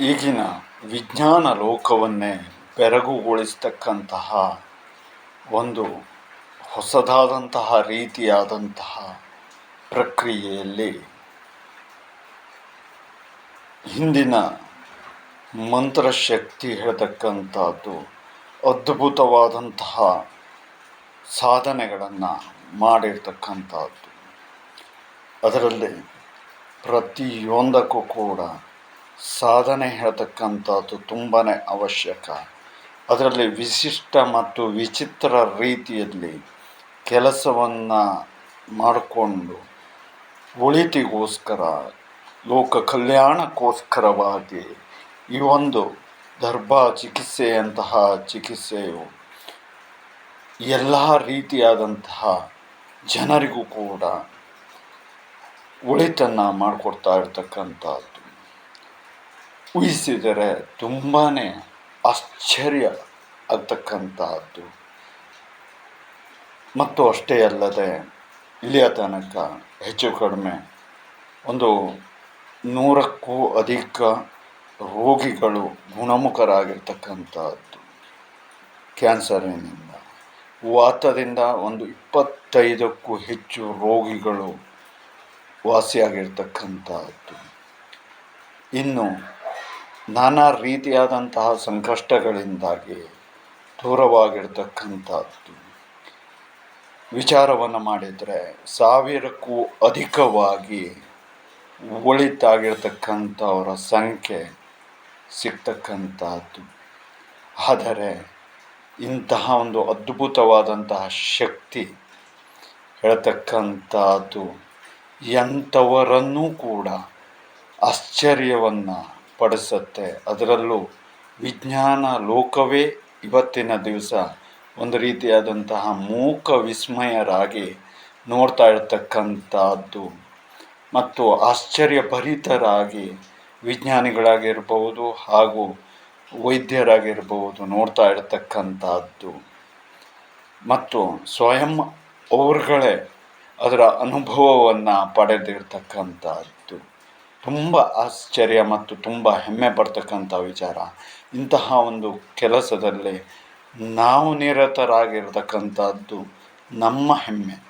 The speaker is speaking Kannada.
ಈಗಿನ ವಿಜ್ಞಾನ ಲೋಕವನ್ನೇ ಬೆರಗುಗೊಳಿಸ್ತಕ್ಕಂತಹ ಒಂದು ಹೊಸದಾದಂತಹ ರೀತಿಯಾದಂತಹ ಪ್ರಕ್ರಿಯೆಯಲ್ಲಿ ಹಿಂದಿನ ಮಂತ್ರಶಕ್ತಿ ಹೇಳ್ತಕ್ಕಂಥದ್ದು ಅದ್ಭುತವಾದಂತಹ ಸಾಧನೆಗಳನ್ನು ಮಾಡಿರ್ತಕ್ಕಂಥದ್ದು. ಅದರಲ್ಲಿ ಪ್ರತಿಯೊಂದಕ್ಕೂ ಕೂಡ ಸಾಧನೆ ಹೇಳ್ತಕ್ಕಂಥದ್ದು ತುಂಬಾ ಅವಶ್ಯಕ. ಅದರಲ್ಲಿ ವಿಶಿಷ್ಟ ಮತ್ತು ವಿಚಿತ್ರ ರೀತಿಯಲ್ಲಿ ಕೆಲಸವನ್ನು ಮಾಡಿಕೊಂಡು ಒಳಿತಿಗೋಸ್ಕರ ಲೋಕ ಕಲ್ಯಾಣಕ್ಕೋಸ್ಕರವಾಗಿ ಈ ಒಂದು ದರ್ಭಾ ಚಿಕಿತ್ಸೆಯಂತಹ ಚಿಕಿತ್ಸೆಯು ಎಲ್ಲ ರೀತಿಯಾದಂತಹ ಜನರಿಗೂ ಕೂಡ ಒಳಿತನ್ನು ಮಾಡಿಕೊಡ್ತಾ ಇರ್ತಕ್ಕಂಥದ್ದು. ಊಹಿಸಿದರೆ ತುಂಬಾ ಆಶ್ಚರ್ಯ ಆಗ್ತಕ್ಕಂತಹದ್ದು. ಮತ್ತು ಅಷ್ಟೇ ಅಲ್ಲದೆ, ಇಲ್ಲಿಯ ತನಕ ಹೆಚ್ಚು ಕಡಿಮೆ ಒಂದು ನೂರಕ್ಕೂ ಅಧಿಕ ರೋಗಿಗಳು ಗುಣಮುಖರಾಗಿರ್ತಕ್ಕಂಥದ್ದು ಕ್ಯಾನ್ಸರಿನಿಂದ. ವಾತದಿಂದ ಒಂದು ಇಪ್ಪತ್ತೈದಕ್ಕೂ ಹೆಚ್ಚು ರೋಗಿಗಳು ವಾಸಿಯಾಗಿರ್ತಕ್ಕಂಥದ್ದು ಇನ್ನು ನಾನಾ ರೀತಿಯಾದಂತಹ ಸಂಕಷ್ಟಗಳಿಂದಾಗಿ ದೂರವಾಗಿರ್ತಕ್ಕಂಥದ್ದು. ವಿಚಾರವನ್ನು ಮಾಡಿದರೆ ಸಾವಿರಕ್ಕೂ ಅಧಿಕವಾಗಿ ಒಳಿತಾಗಿರ್ತಕ್ಕಂಥವರ ಸಂಖ್ಯೆ ಸಿಗ್ತಕ್ಕಂಥದ್ದು. ಆದರೆ ಇಂತಹ ಒಂದು ಅದ್ಭುತವಾದಂತಹ ಶಕ್ತಿ ಹೇಳ್ತಕ್ಕಂಥದ್ದು ಎಂಥವರನ್ನೂ ಕೂಡ ಆಶ್ಚರ್ಯವನ್ನು ಪಡಿಸುತ್ತೆ ಅದರಲ್ಲೂ ವಿಜ್ಞಾನ ಲೋಕವೇ ಇವತ್ತಿನ ದಿವಸ ಒಂದು ರೀತಿಯಾದಂತಹ ಮೂಕ ವಿಸ್ಮಯರಾಗಿ ನೋಡ್ತಾ ಇರ್ತಕ್ಕಂಥದ್ದು. ಮತ್ತು ಆಶ್ಚರ್ಯಭರಿತರಾಗಿ ವಿಜ್ಞಾನಿಗಳಾಗಿರ್ಬೋದು ಹಾಗೂ ವೈದ್ಯರಾಗಿರ್ಬೋದು ನೋಡ್ತಾ ಇರ್ತಕ್ಕಂಥದ್ದು. ಮತ್ತು ಸ್ವಯಂ ಅವರುಗಳೇ ಅದರ ಅನುಭವವನ್ನು ಪಡೆದಿರ್ತಕ್ಕಂಥದ್ದು. ತುಂಬ ಆಶ್ಚರ್ಯ ಮತ್ತು ತುಂಬ ಹೆಮ್ಮೆ ಪಡ್ತಕ್ಕಂಥ ವಿಚಾರ. ಇಂತಹ ಒಂದು ಕೆಲಸದಲ್ಲಿ ನಾವು ನಿರತರಾಗಿರ್ತಕ್ಕಂಥದ್ದು ನಮ್ಮ ಹೆಮ್ಮೆ.